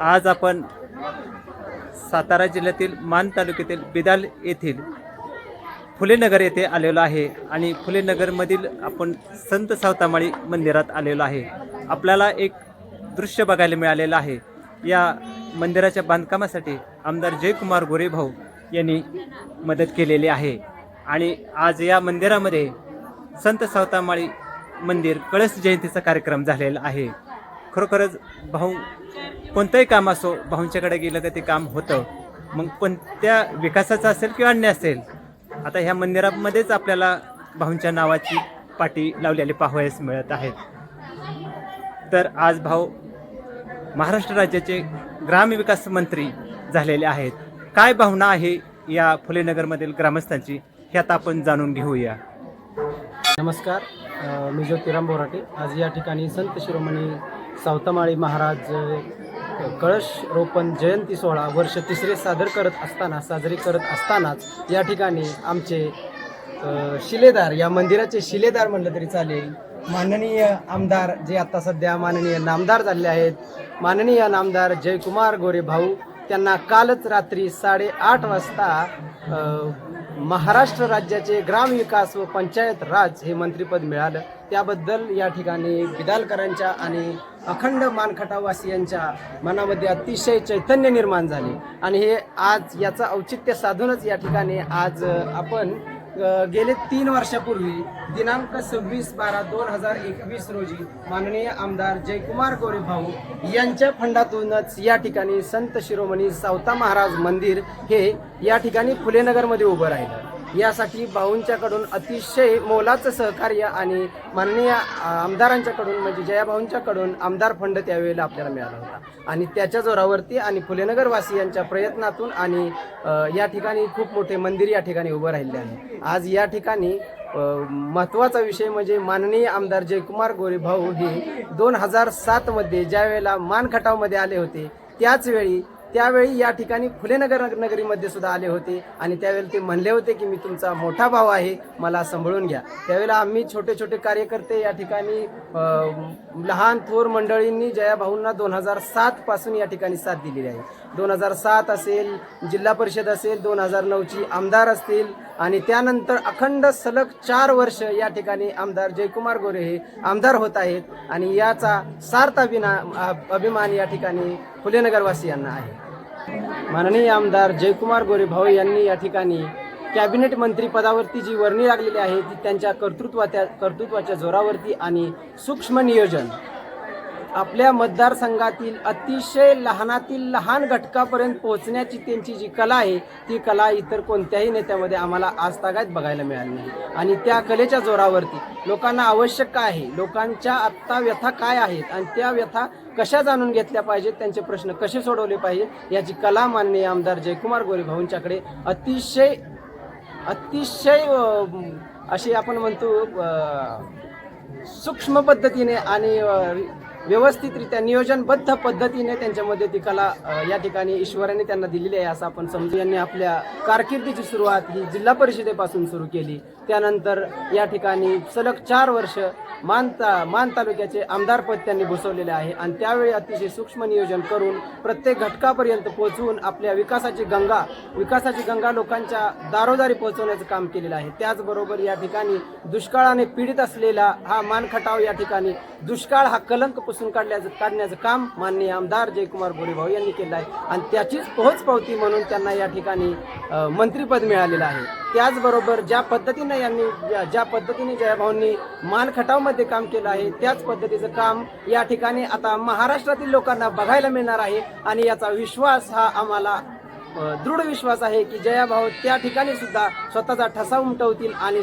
आज आपण सातारा जिल्ह्यातील मान तालुक्यातील बिदाल येथील फुलेनगर येथे आलेलो आहे आणि फुलेनगरमधील आपण संत सावतामाळी मंदिरात आलेलो आहे. आपल्याला एक दृश्य बघायला मिळालेलं आहे. या मंदिराच्या बांधकामासाठी आमदार जयकुमार गोरेभाऊ यांनी मदत केलेली आहे. आणि आज या मंदिरामध्ये संत सावतामाळी मंदिर कळस जयंतीचा कार्यक्रम झालेला आहे. खरोखरच भाऊ कोणतंही काम असो भाऊंच्याकडे गेलं तर ते काम होतं. मग कोणत्या विकासाचं असेल किंवा अन्य असेल आता ह्या मंदिरामध्येच आपल्याला भाऊंच्या नावाची पाटी लावलेली पाहावयास मिळत आहेत. तर आज भाऊ महाराष्ट्र राज्याचे ग्रामविकास मंत्री झालेले आहेत. काय भावना आहे या फुलेनगरमधील ग्रामस्थांची हे आता आपण जाणून घेऊया. नमस्कार मी ज्योतिराम बोराटे. आज या ठिकाणी संत शिरोमणी सावतामाळी महाराज कळश रोपण जयंती सोहळा वर्ष तिसरे सादर करत असताना साजरी करत असतानाच या ठिकाणी आमचे शिलेदार या मंदिराचे शिलेदार म्हणलं तरी चालेल. माननीय आमदार जे आता सध्या माननीय नामदार झाले आहेत. माननीय नामदार जयकुमार गोरे भाऊ त्यांना कालच रात्री साडेआठ वाजता महाराष्ट्र राज्याचे ग्रामविकास व पंचायत राज हे मंत्रिपद मिळालं. त्याबद्दल या ठिकाणी बिदालकरांच्या आणि अखंड मानखटावासियांच्या मनामध्ये अतिशय चैतन्य निर्माण झाले. आणि हे आज याचं औचित्य साधूनच या ठिकाणी आज आपण गेले तीन वर्षापूर्वी दिनांक सव्वीस बारा दोन हजार एकवीस रोजी माननीय आमदार जयकुमार गोरे भाऊ यांच्या फंडातूनच या ठिकाणी संत शिरोमणी सावता महाराज मंदिर हे या ठिकाणी फुलेनगरमध्ये उभं राहिलं. यासाठी भाऊंच्याकडून अतिशय मोलाचं सहकार्य आणि माननीय आमदारांच्याकडून म्हणजे जयाभाऊंच्याकडून आमदार फंड त्यावेळेला आपल्याला मिळाला होता. आणि त्याच्या जोरावरती आणि फुलेनगरवासियांच्या प्रयत्नातून आणि या ठिकाणी खूप मोठे मंदिर या ठिकाणी उभं राहिले आहे. आज या ठिकाणी महत्त्वाचा विषय म्हणजे माननीय आमदार जयकुमार गोरे भाऊ हे दोन हजार सातमध्ये ज्यावेळेला मानखटावमध्ये आले होते त्याचवेळी त्यावेळी या ठिकाणी फुलेनगर नगरीमध्ये सुद्धा आले होते आणि त्यावेळेला ते म्हणले होते की मी तुमचा मोठा भाऊ आहे मला सांभाळून घ्या. त्यावेळेला आम्ही छोटे छोटे कार्यकर्ते या ठिकाणी लहान थोर मंडळींनी जयाभाऊंना दोन हजार सातपासून या ठिकाणी साथ दिलेली आहे. दोन हजार सात असेल जिल्हा परिषद असेल दोन हजार नऊची आमदार असतील आणि त्यानंतर अखंड सलग चार वर्ष या ठिकाणी आमदार जयकुमार गोरे हे आमदार होत आहेत आणि याचा सार्थ अभिना अभिमान या ठिकाणी फुलेनगरवासियांना आहे. माननीय आमदार जयकुमार गोरे भाऊ यांनी या ठिकाणी कॅबिनेट मंत्री पदावरती जी वर्णी लागलेली आहे ती त्यांच्या कर्तृत्वाच्या कर्तृत्वाच्या जोरावरती आणि सूक्ष्म नियोजन आपल्या मतदारसंघातील अतिशय लहानातील लहान घटकापर्यंत पोहोचण्याची त्यांची जी कला आहे ती कला इतर कोणत्याही नेत्यामध्ये आम्हाला आजतागायत बघायला मिळाली नाही. आणि त्या कलेच्या जोरावरती लोकांना आवश्यक काय आहे लोकांच्या आत्ता व्यथा काय आहेत आणि त्या व्यथा कशा जाणून घेतल्या पाहिजेत त्यांचे प्रश्न कसे सोडवले पाहिजेत याची कला माननीय आमदार जयकुमार गोरे भाऊंच्याकडे अतिशय अतिशय अशी आपण म्हणतो सूक्ष्म पद्धतीने आणि व्यवस्थितरित्या नियोजनबद्ध पद्धतीने त्यांच्यामध्ये ती कला या ठिकाणी ईश्वराने त्यांना दिलेली आहे असं आपण समजू. यांनी आपल्या कारकिर्दीची सुरुवात ही जिल्हा परिषदेपासून सुरू केली. त्यानंतर या ठिकाणी सलग चार वर्ष मान मान तालुक्याचे आमदारपद त्यांनी भूसवलेले आहे. आणि त्यावेळी अतिशय सूक्ष्म नियोजन करून प्रत्येक घटकापर्यंत पोहोचवून आपल्या विकासाची गंगा विकासाची गंगा लोकांच्या दारोदारी पोहोचवण्याचं काम केलेलं आहे. त्याचबरोबर या ठिकाणी दुष्काळाने पीडित असलेला हा मानखटाव या ठिकाणी दुष्काळ हा कलंक पुसून काढल्याचं काढण्याचं काम माननीय आमदार जयकुमार गोरेभाऊ यांनी केलं आहे. आणि त्याचीच पोहोच पावती म्हणून त्यांना या ठिकाणी मंत्रिपद मिळालेलं आहे. त्याचबरोबर ज्या पद्धतीनं यांनी ज्या- ज्या पद्धतीने जयाभाऊंनी मानखटावमध्ये काम केलं आहे त्याच पद्धतीचं काम या ठिकाणी आता महाराष्ट्रातील लोकांना बघायला मिळणार आहे. आणि याचा विश्वास हा आम्हाला दृढ विश्वास आहे की जयाभाऊ त्या ठिकाणी सुद्धा स्वतःचा ठसा उमटवतील आणि